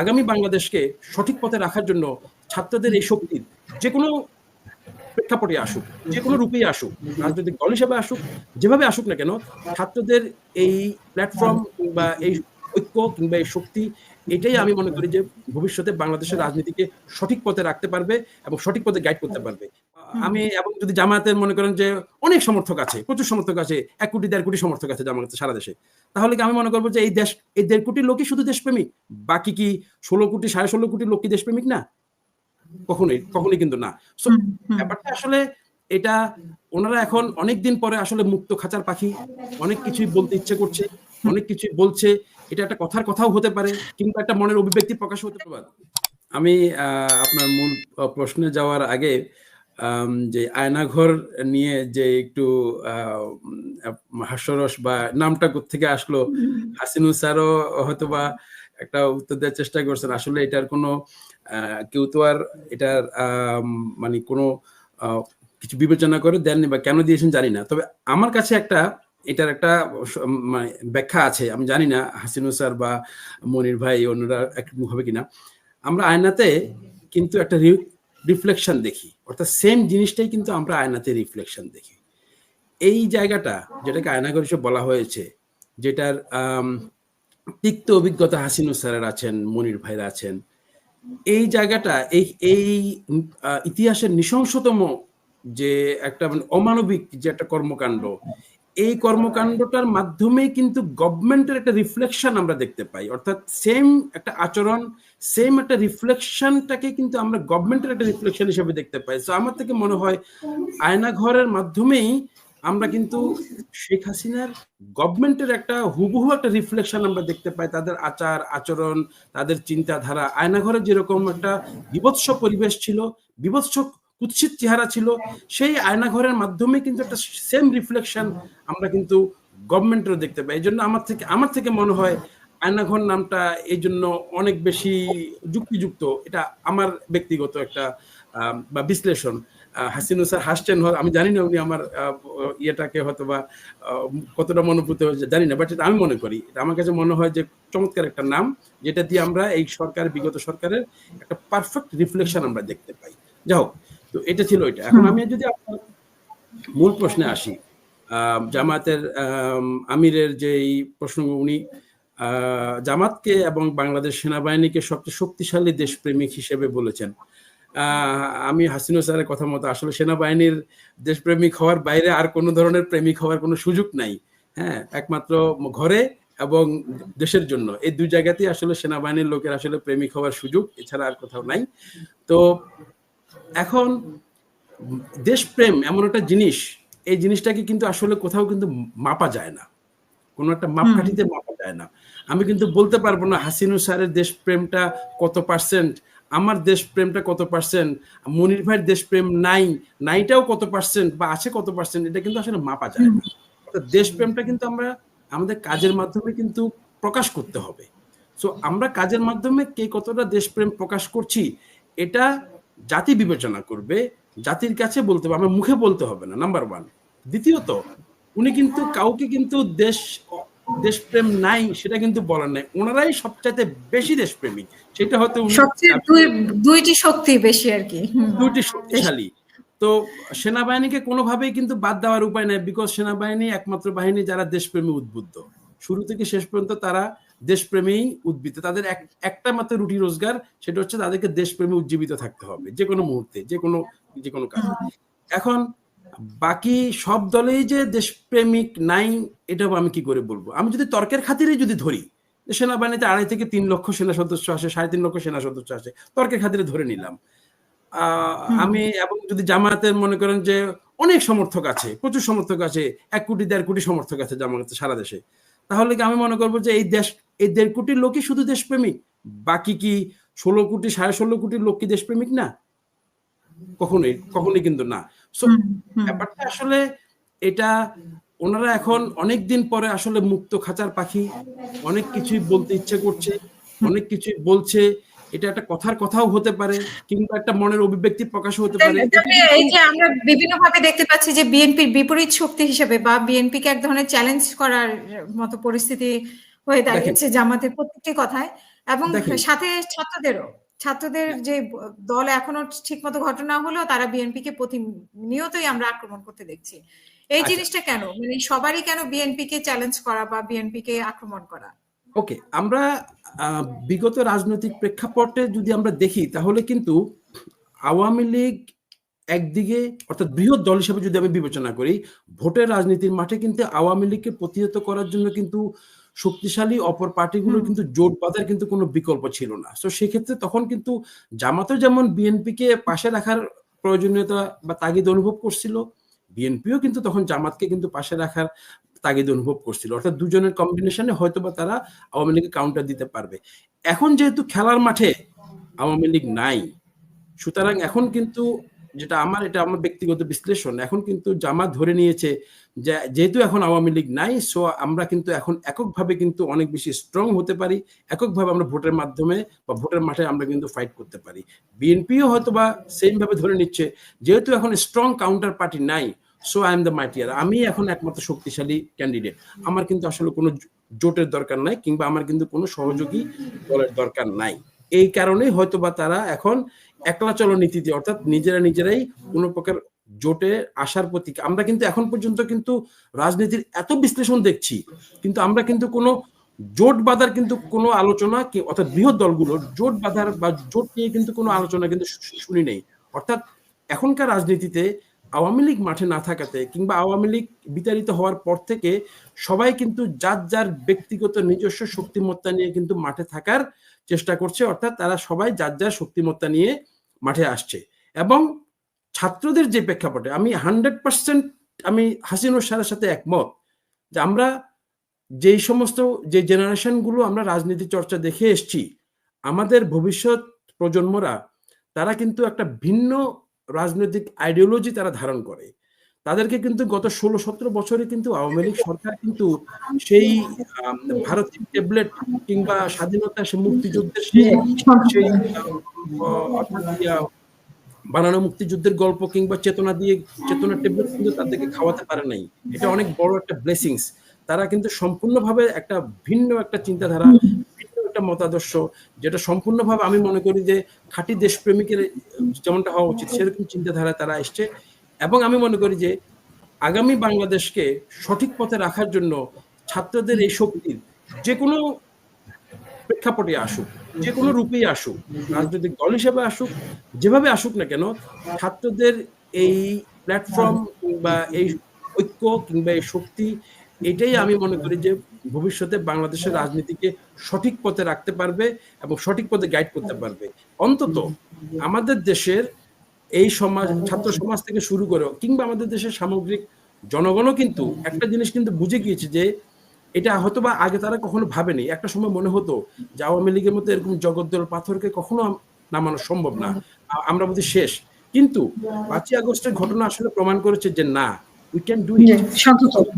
আগামী বাংলাদেশকে সঠিক পথে রাখার জন্য ছাত্রদের এই শক্তির যে কোনো প্রেক্ষাপটে আসুক যে কোনো রূপেই আসুক, রাজনৈতিক দল হিসেবে আসুক, যেভাবে আসুক না কেন, ছাত্রদের এই প্ল্যাটফর্ম বা এই ঐক্য কিংবা এই শক্তি, এটাই আমি মনে করি যে ভবিষ্যতে বাংলাদেশের রাজনীতিকে সঠিক পথে রাখতে পারবে এবং সঠিক পথে গাইড করতে পারবে। আমি এবং যদি জামায়াতের মনে করেন যে অনেক সমর্থক আছে প্রচুর সমর্থক আছে এক কোটি দেড় কোটি সমর্থক আছে জামায়াতের সারা দেশে তাহলে কি আমি মনে করব যে এই দেশ এই দেড় কোটি লোকই শুধু দেশপ্রেমিক? বাকি কি ষোলো কোটি সাড়ে ষোলো কোটি লোক কি দেশপ্রেমিক না? কখনোই কখনোই কিন্তু না। সো ব্যাপারটা আসলে এটা ওনারা এখন অনেক দিন পরে আসলে মুক্ত খাঁচার পাখি অনেক কিছুই বলতে ইচ্ছে করছে অনেক কিছুই বলছে এটা একটা কথার কথাও হতে পারে কিংবা একটা মনের অভিব্যক্তি প্রকাশ হতে পারে। আমি আহ, আপনার মূল প্রশ্নে যাওয়ার আগে যে আয়নাঘর নিয়ে যে একটু হাস্যরস বা নামটা থেকে আসলো হাসিনু স্যারও হয়তো বা একটা উত্তর দেওয়ার চেষ্টা করছেন। আসলে এটার কোনো কেউ তো আর এটার মানে কোনো কিছু বিবেচনা করে দেননি বা কেন দিয়েছেন জানি না। তবে আমার কাছে একটা এটার একটা মানে ব্যাখ্যা আছে। আমি জানি না হাসিনু স্যার বা মনির ভাই অন্যরা হবে কিনা। আমরা আয়নাতে কিন্তু একটা রিফ্লেকশন দেখি। অর্থাৎ সেম জিনিসটাই কিন্তু আমরা আয়নাতে রিফ্লেকশন দেখি। এই জায়গাটা যেটাকে আয়নাঘর হিসেবে বলা হয়েছে, যেটার তিক্ত অভিজ্ঞতা হাসিনু স্যারের আছেন, মনির ভাইরা আছেন, এই জায়গাটা, এই এই ইতিহাসের নৃশংসতম যে একটা মানে অমানবিক যে একটা কর্মকাণ্ড, এই কর্মকাণ্ডটার মাধ্যমে কিন্তু গভর্নমেন্টের একটা রিফ্লেকশন আমরা দেখতে পাই। অর্থাৎ সেম একটা আচরণ সেম একটা রিফ্লেকশনটাকে কিন্তু আমরা গভর্নমেন্টের একটা রিফ্লেকশন হিসেবে দেখতে পাই। তো আমার থেকে মনে হয় আয়নাঘরের মাধ্যমেই আমরা কিন্তু শেখ হাসিনার গভর্নমেন্টের একটা হুবহু একটা রিফ্লেকশন আমরা দেখতে পাই। তাদের আচার, আচরণ, তাদের চিন্তাধারা আয়নাঘরে যেরকম একটা বিভৎস পরিবেশ ছিল, বিভৎস কুৎসিত চেহারা ছিল, সেই আয়নাঘরের মাধ্যমে কিন্তু একটা সেম রিফ্লেকশন আমরা কিন্তু গভর্নমেন্টেরও দেখতে পাই। এই জন্য আমার থেকে আমার থেকে মনে হয় আয়নাঘর নামটা এই জন্য অনেক বেশি যুক্তিযুক্ত। এটা আমার ব্যক্তিগত একটা বা বিশ্লেষণ। আহ, হাসিনুল স্যার হাসছেন আমি জানি না উনি আমার ইয়েটাকে হয়তো বা কতটা মনোভূত হয়েছে জানি না বাট আমি মনে করি। আমার কাছে মনে হয় যে চমৎকার একটা নাম যেটা দিয়ে আমরা এই সরকার বিগত সরকারের একটা পারফেক্ট রিফ্লেকশন আমরা দেখতে পাই। যাই হোক তো এটা ছিল এটা। এখন আমি যদি আপনার মূল প্রশ্নে আসি জামাতের আম, আমিরের যে এই প্রশ্ন উনি জামাতকে এবং বাংলাদেশ সেনাবাহিনীকে সবচেয়ে শক্তিশালী দেশপ্রেমিক হিসেবে বলেছেন। আমি হাসিনুল স্যারের কথা মতো আসলে সেনাবাহিনীর দেশপ্রেমিক হওয়ার বাইরে আর কোনো ধরনের প্রেমিক হওয়ার কোনো সুযোগ নাই। হ্যাঁ একমাত্র ঘরে এবং দেশের জন্য। এই দুই জায়গাতেই আসলে সেনাবাহিনীর লোকের আসলে প্রেমিক হওয়ার সুযোগ এছাড়া আর কোথাও নাই। তো এখন দেশপ্রেম এমন একটা জিনিস এই জিনিসটাকে কিন্তু আসলে কোথাও কিন্তু মাপা যায় না। কোনো একটা মাপকাঠিতে মাপা না। আমি কিন্তু বলতে পারব না হাসিনুর স্যারের দেশপ্রেমটা কত পার্সেন্ট আমার দেশপ্রেমটা কত পার্সেন্ট মনির ভাইয়ের দেশপ্রেম নাই নাইটাও কত পার্সেন্ট বা আছে কত পার্সেন্ট এটা কিন্তু আসলে মাপা যায় না। তো দেশপ্রেমটা কিন্তু আমরা, আমাদের কাজের মাধ্যমে কিন্তু প্রকাশ করতে হবে। সো আমরা কাজের মাধ্যমে কে কতটা দেশপ্রেম প্রকাশ করছি, এটা জাতি বিবেচনা করবে, জাতির কাছে বলতে হবে, আমার মুখে বলতে হবে না নাম্বার ওয়ান দ্বিতীয়ত, উনি কিন্তু কাউকে কিন্তু দেশ দেশপ্রেম নাই সেটা কিন্তু বলার নাই। ওনারাই সবচাইতে বেশি দেশপ্রেমী। সেটা হয়তো সবচেয়ে দুইটি শক্তি বেশি আর কি। দুটি শক্তিশালী। তো সেনাবাহিনীকে কোনোভাবেই কিন্তু বাদ দেওয়ার উপায় নাই বিকজ সেনাবাহিনী একমাত্র বাহিনী যারা দেশপ্রেমী উদ্বুদ্ধ। শুরু থেকে শেষ পর্যন্ত তারা দেশপ্রেমেই উদ্বৃত্ত। তাদের এক একটা মাত্র রুটি রোজগার সেটা হচ্ছে তাদেরকে দেশপ্রেমে উজ্জীবিত থাকতে হবে যে কোনো মুহূর্তে যে কোনো যে কোনো কাজে এখন বাকি সব দলেই যে দেশপ্রেমিক নাই এটাও আমি কি করে বলব? আমি যদি তর্কের খাতিরে যদি ধরি সেনাবাহিনীতে আড়াই থেকে তিন লক্ষ সেনা সদস্য আসে সাড়ে তিন লক্ষ সেনা সদস্য আসে তর্কের খাতিরে ধরে নিলাম। আমি এবং যদি জামায়াতের মনে করেন যে অনেক সমর্থক আছে প্রচুর সমর্থক আছে এক কোটি দেড় কোটি সমর্থক আছে জামায়াতে সারা দেশে তাহলে কি আমি মনে করব যে এই দেশ এই দেড় কোটি লোকই শুধু দেশপ্রেমিক? বাকি কি ষোলো কোটি সাড়ে ষোলো কোটি লোক কি দেশপ্রেমিক না? কখনোই কখনোই কিন্তু না। সো। ব্যাপারটা আসলে এটা ওনারা এখন অনেক দিন পরে আসলে মুক্ত খাঁচার পাখি। অনেক কিছুই বলতে ইচ্ছে করছে অনেক কিছুই বলছে। এটা একটা কথার কথাও হতে পারে কিংবা একটা মনের অভিব্যক্তি প্রকাশ হতে পারে। এই যে আমরা বিভিন্ন ভাবে দেখতে পাচ্ছি যে বিএনপির বিপরীত শক্তি হিসেবে বা বিএনপি কে এক ধরনের চ্যালেঞ্জ করার মতো পরিস্থিতি হয়ে দাঁড়িয়েছে জামাতের প্রত্যেকটি কথায় এবং। সাথে ছাত্রদেরও। ছাত্রদের যে দল এখনও ঠিকমতো ঘটনা হলেও তারা বিএনপি কে প্রতিনিয়তই আমরা আক্রমণ করতে দেখছি। এই আচ্ছা। জিনিসটা কেন? মানে সবারই কেন বিএনপি কে চ্যালেঞ্জ করা বা বিএনপি কে আক্রমণ করা? ওকে আমরা আহ, বিগত রাজনৈতিক প্রেক্ষাপটে যদি আমরা দেখি তাহলে কিন্তু আওয়ামী লীগ একদিকে অর্থাৎ বৃহৎ দল হিসেবে যদি আমি বিবেচনা করি ভোটের রাজনীতির মাঠে কিন্তু আওয়ামী লীগকে প্রতিহত করার জন্য কিন্তু শক্তিশালী অপর পার্টিগুলো কিন্তু জোট বাঁধার কিন্তু কোনো বিকল্প ছিল না। তো সেক্ষেত্রে তখন কিন্তু জামাতও যেমন বিএনপিকে পাশে রাখার প্রয়োজনীয়তা বা তাগিদ অনুভব করছিল বিএনপিও কিন্তু তখন জামাতকে কিন্তু পাশে রাখার তাগিদ অনুভব করছিল। অর্থাৎ দুজনের কম্বিনেশনে হয়তো বা তারা আওয়ামী লীগকে কাউন্টার দিতে পারবে। এখন যেহেতু খেলার মাঠে আওয়ামী লীগ নাই সুতরাং এখন কিন্তু যেটা আমার এটা আমার ব্যক্তিগত বিশ্লেষণ এখন কিন্তু জামাত ধরে নিয়েছে যেহেতু এখন আওয়ামী লীগ নাই সো আমরা কিন্তু এখন এককভাবে কিন্তু অনেক বেশি স্ট্রং হতে পারি, এককভাবে আমরা ভোটের মাধ্যমে বা ভোটের মাঠে আমরা কিন্তু ফাইট করতে পারি। বিএনপিও হয়তো বা সেম ভাবে ধরে নিচ্ছে, যেহেতু এখন স্ট্রং কাউন্টার পার্টি নাই so I am the mightier আমি এখন একমাত্র শক্তিশালী ক্যান্ডিডেট আমার কিন্তু আসলে কোনো জোটের দরকার নাই, কিংবা আমার কিন্তু কোনো সহযোগী দলের দরকার নাই। এই কারণেই হয়তো বা তারা এখন একলা চলো নীতিতে অর্থাৎ নিজেরা নিজেরাই কোনো প্রকার জোটে আসার প্রতীক। আমরা কিন্তু এখন পর্যন্ত কিন্তু রাজনীতির এত বিশ্লেষণ দেখছি, কিন্তু আমরা কিন্তু কোনো জোট বাঁধার কিন্তু কোনো আলোচনা কি, অর্থাৎ বৃহৎ দলগুলোর জোট বাঁধার বা জোট নিয়ে কিন্তু কোনো আলোচনা কিন্তু শুনি নেই। অর্থাৎ এখনকার রাজনীতিতে আওয়ামী লীগ মাঠে না থাকাতে কিংবা আওয়ামী লীগ বিতাড়িত হওয়ার পর থেকে সবাই কিন্তু যার যার ব্যক্তিগত নিজস্ব শক্তিমত্তা নিয়ে কিন্তু মাঠে থাকার চেষ্টা করছে, অর্থাৎ তারা সবাই যার যার শক্তিমত্তা নিয়ে মাঠে আসছে। এবং ছাত্রদের যে প্রেক্ষাপটে আমি হান্ড্রেড পার্সেন্ট আমি হাসিনুর সাহের সাথে একমত যে আমরা যেই সমস্ত যে জেনারেশনগুলো আমরা রাজনীতি চর্চা দেখে এসছি আমাদের ভবিষ্যৎ প্রজন্মরা তারা কিন্তু একটা ভিন্ন রাজনৈতিক আইডিওলজি তারা ধারণ করে। তাদেরকে কিন্তু গত ষোলো সতেরো বছরে কিন্তু আওয়ামী লীগ সরকার কিন্তু সেই ভারতীয় ট্যাবলেট কিংবা স্বাধীনতা সে মুক্তিযুদ্ধের সেই সেই আহ, অর্থাৎ ইয়া, বানানো মুক্তিযুদ্ধের গল্প কিংবা চেতনা দিয়ে চেতনা ট্যাবলেট কিন্তু তাদেরকে খাওয়াতে পারে নাই। এটা অনেক বড় একটা ব্লেসিংস তারা কিন্তু সম্পূর্ণভাবে একটা ভিন্ন একটা চিন্তাধারা, ভিন্ন একটা মতাদর্শ, যেটা সম্পূর্ণভাবে আমি মনে করি যে খাঁটি দেশপ্রেমিকের, যেমনটা হওয়া উচিত, সেরকম চিন্তাধারা তারা এসছে। এবং আমি মনে করি যে আগামী বাংলাদেশকে সঠিক পথে রাখার জন্য ছাত্রদের এই শক্তির যে কোনো প্রেক্ষাপটে আসুক। যে কোনো রূপেই আসুক, রাজনৈতিক দল হিসেবে আসুক, যেভাবে আসুক না কেন, ছাত্রদের এই প্ল্যাটফর্ম কিংবা এই ঐক্য কিংবা এই শক্তি, এটাই আমি মনে করি যে ভবিষ্যতে বাংলাদেশের রাজনীতিকে সঠিক পথে রাখতে পারবে এবং সঠিক পথে গাইড করতে পারবে। অন্তত আমাদের দেশের এই সমাজ, ছাত্র সমাজ থেকে শুরু করে কিংবা আমাদের দেশের সামগ্রিক জনগণও কিন্তু একটা জিনিস কিন্তু বুঝে গিয়েছে যে এটা হয়তো বা আগে তারা কখনো ভাবেনি। একটা সময় মনে হতো যে আওয়ামী লীগের মতো এরকম জগদ্দল পাথরকে কখনো নামানো সম্ভব না। আমরা বুঝি শেষ। কিন্তু পাঁচই আগস্টের ঘটনা আসলে প্রমাণ করেছে যে না উই ক্যান ডু ইট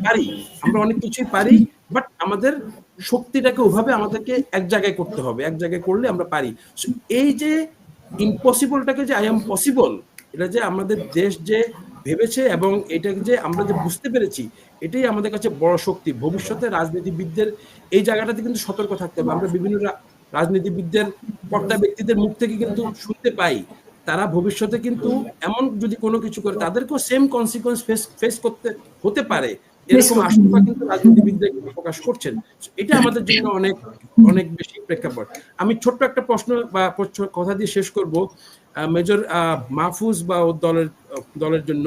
পারি। আমরা অনেক কিছুই পারি বাট আমাদের শক্তিটাকে ওভাবে আমাদেরকে এক জায়গায় করতে হবে। এক জায়গায় করলে আমরা পারি। এই যে ইম্পসিবলটাকে যে আই এম পসিবল এটা যে আমাদের দেশ যে ভেবেছে এবং এটা যে আমরা যে বুঝতে পেরেছি এটাই আমাদের কাছে বড় শক্তি। ভবিষ্যতে রাজনীতিবিদদের এই জায়গাটাতে কিন্তু সতর্ক থাকতে হবে। আমরা বিভিন্ন রাজনীতিবিদদের কর্তা ব্যক্তিদের মুখ থেকে কিন্তু শুনতে পাই। তারা ভবিষ্যতে কিন্তু এমন যদি কোনো কিছু করে তাদেরকেও সেম কনসিকোয়েন্স ফেস ফেস করতে হতে পারে। এরকম আশঙ্কা কিন্তু রাজনীতিবিদরা প্রকাশ করছেন। এটা আমাদের জন্য অনেক অনেক বেশি প্রেক্ষাপট। আমি ছোট্ট একটা প্রশ্ন বা কথা দিয়ে শেষ করব। মেজর মাহফুজ বা দলের দলের জন্য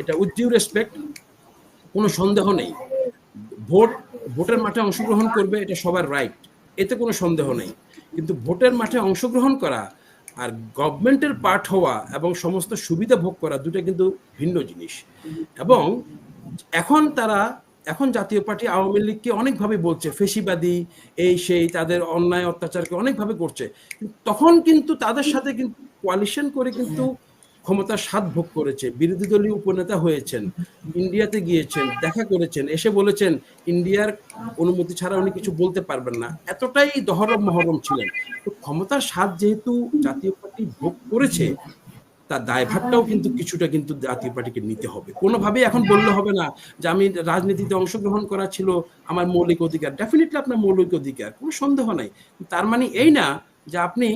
এটা উইথ ডিউ রেসপেক্ট কোনো সন্দেহ নেই। ভোট, ভোটের মাঠে অংশগ্রহণ করবে, এটা সবার রাইট এতে কোনো সন্দেহ নেই। কিন্তু ভোটের মাঠে অংশগ্রহণ করা আর গভর্নমেন্টের পার্ট হওয়া এবং সমস্ত সুবিধা ভোগ করা, দুটো কিন্তু ভিন্ন জিনিস। এবং এখন তারা, এখন জাতীয় পার্টি আওয়ামী লীগকে অনেকভাবে বলছে, ফেসিবাদী, এই সেই, তাদের অন্যায়, অত্যাচারকে অনেকভাবে করছে। তখন কিন্তু তাদের সাথে কিন্তু কোয়ালিশন করে কিন্তু ক্ষমতার স্বাদ ভোগ করেছে। বিরোধী দলীয় উপনেতা হয়েছেন, ইন্ডিয়াতে গিয়েছেন, দেখা করেছেন, এসে বলেছেন, ইন্ডিয়ার অনুমতি ছাড়া উনি কিছু বলতে পারবেন না। এতটাই দহরম মহরম ছিলেন। তো ক্ষমতার স্বাদ যেহেতু জাতীয় পার্টি ভোগ করেছে, তার দায়ভারটাও কিন্তু কিছুটা কিন্তু জাতীয় পার্টিকে নিতে হবে। কোনোভাবেই এখন বললে হবে না যে, আমি রাজনীতিতে অংশগ্রহণ করা ছিল, আমার মৌলিক অধিকার। ডেফিনেটলি আপনার মৌলিক অধিকার, কোনো সন্দেহ নাই। তার মানে এই না যে আপনি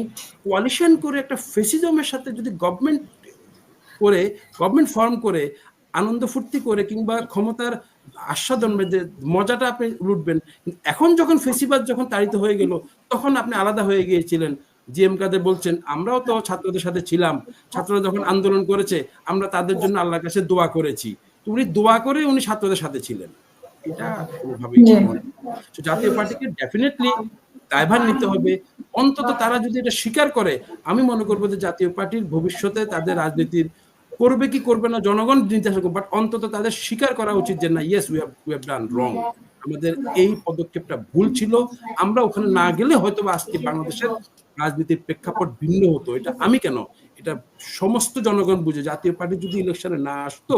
কোয়ালিশন করে একটা ফেসিজমের সাথে যদি গভর্নমেন্ট করে গভর্নমেন্ট ফর্ম করে আনন্দ ফুর্তি করে কিংবা ক্ষমতার আস্বাদন যে মজাটা আপনি লুটবেন। এখন যখন ফেসিবাদ যখন তাড়িত হয়ে গেল তখন আপনি আলাদা হয়ে গিয়েছিলেন। জি এম কাদের বলছেন আমরাও তো ছাত্রদের সাথে ছিলাম। ছাত্ররা যখন আন্দোলন করেছে আমরা তাদের জন্য আল্লাহর কাছে দোয়া করেছি। উনি দোয়া করে উনি ছাত্রদের সাথে ছিলেন। এটা জাতীয় পার্টিকে ডেফিনেটলি দায়ভার নিতে হবে। অন্তত তারা যদি এটা স্বীকার করে আমি মনে করব যে জাতীয় পার্টির ভবিষ্যতে তাদের রাজনীতির করবে কি করবে না জনগণ নির্দেশ করবে বাট অন্তত তাদের স্বীকার করা উচিত যে না yes we have we have done wrong আমাদের এই পদক্ষেপটা ভুল ছিল। আমরা ওখানে না গেলে হয়তো আজকে বাংলাদেশের রাজনীতির প্রেক্ষাপট ভিন্ন হতো। এটা আমি কেন? এটা সমস্ত জনগণ বুঝে। জাতীয় পার্টি যদি ইলেকশনে না আসতো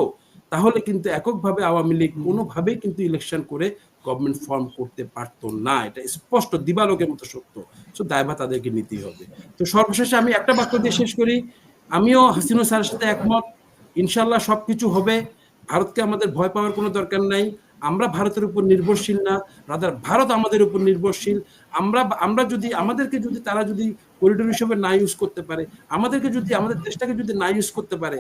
তাহলে কিন্তু এককভাবে আওয়ামী লীগ কোনোভাবেই কিন্তু ইলেকশন করে গভর্নমেন্ট ফর্ম করতে পারতো না। এটা স্পষ্ট দিবালোকের মতো সত্য। সো দায়ভার তাদেরকে নিতেই হবে। তো সর্বশেষে আমি একটা বাক্য দিয়ে শেষ করি। আমিও হাসিনা স্যারের সাথে একমত। ইনশাল্লাহ সবকিছু হবে। ভারতকে আমাদের ভয় পাওয়ার কোনো দরকার নাই। আমরা ভারতের উপর নির্ভরশীল না। রাদার ভারত আমাদের উপর নির্ভরশীল। আমরা আমরা যদি, আমাদেরকে যদি, তারা যদি করিডোর হিসেবে না ইউজ করতে পারে, আমাদেরকে যদি, আমাদের দেশটাকে যদি না ইউজ করতে পারে,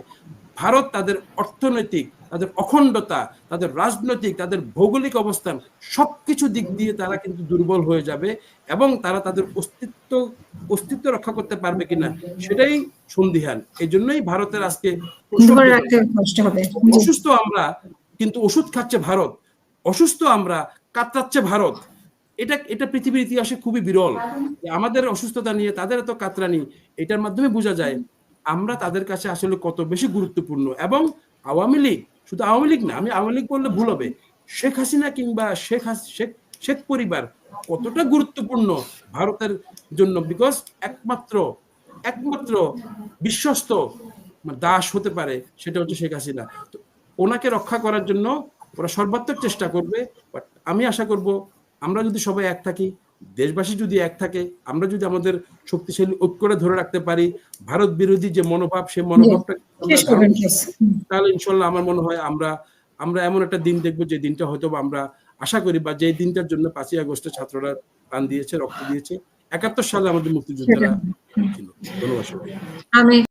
ভারত তাদের অর্থনৈতিক তাদের অখণ্ডতা তাদের রাজনৈতিক তাদের ভৌগোলিক অবস্থান সবকিছু দিক দিয়ে তারা কিন্তু দুর্বল হয়ে যাবে এবং তারা তাদের অস্তিত্ব অস্তিত্ব রক্ষা করতে পারবে কিনা সেটাই সন্দিহান এই জন্যই ভারতের আজকে। অসুস্থ আমরা কিন্তু ওষুধ খাচ্ছে ভারত অসুস্থ আমরা কাতরাচ্ছে ভারত। এটা এটা পৃথিবীর ইতিহাসে খুবই বিরল। আমাদের অসুস্থতা নিয়ে তাদের এত কাতরানি এটার মাধ্যমে বোঝা যায় আমরা তাদের কাছে আসলে কত বেশি গুরুত্বপূর্ণ এবং আওয়ামী লীগ শুধু আওয়ামী লীগ না, আমি আওয়ামী লীগ বললে ভুল হবে। শেখ হাসিনা কিংবা শেখ শেখ শেখ পরিবার কতটা গুরুত্বপূর্ণ ভারতের জন্য? বিকজ একমাত্র একমাত্র বিশ্বস্ত দাস হতে পারে সেটা হচ্ছে শেখ হাসিনা। তো ওনাকে রক্ষা করার জন্য ওরা সর্বাত্মক চেষ্টা করবে বাট আমি আশা করব আমরা যদি সবাই এক থাকি দেশবাসী যদি এক থাকে আমরা যদি আমাদের শক্তিশালী ঐক্যটা ধরে রাখতে পারি ভারত বিরোধী যে মনোভাব সেই মনোভাবটা তাহলে ইনশাল্লাহ আমার মনে হয় আমরা আমরা এমন একটা দিন দেখব যে দিনটা হয়তো বা আমরা আশা করি বা যে দিনটার জন্য পাঁচই আগস্টে ছাত্ররা প্রাণ দিয়েছে রক্ত দিয়েছে একাত্তর সালে আমাদের মুক্তিযোদ্ধারা ছিল ধন্যবাদ সবাই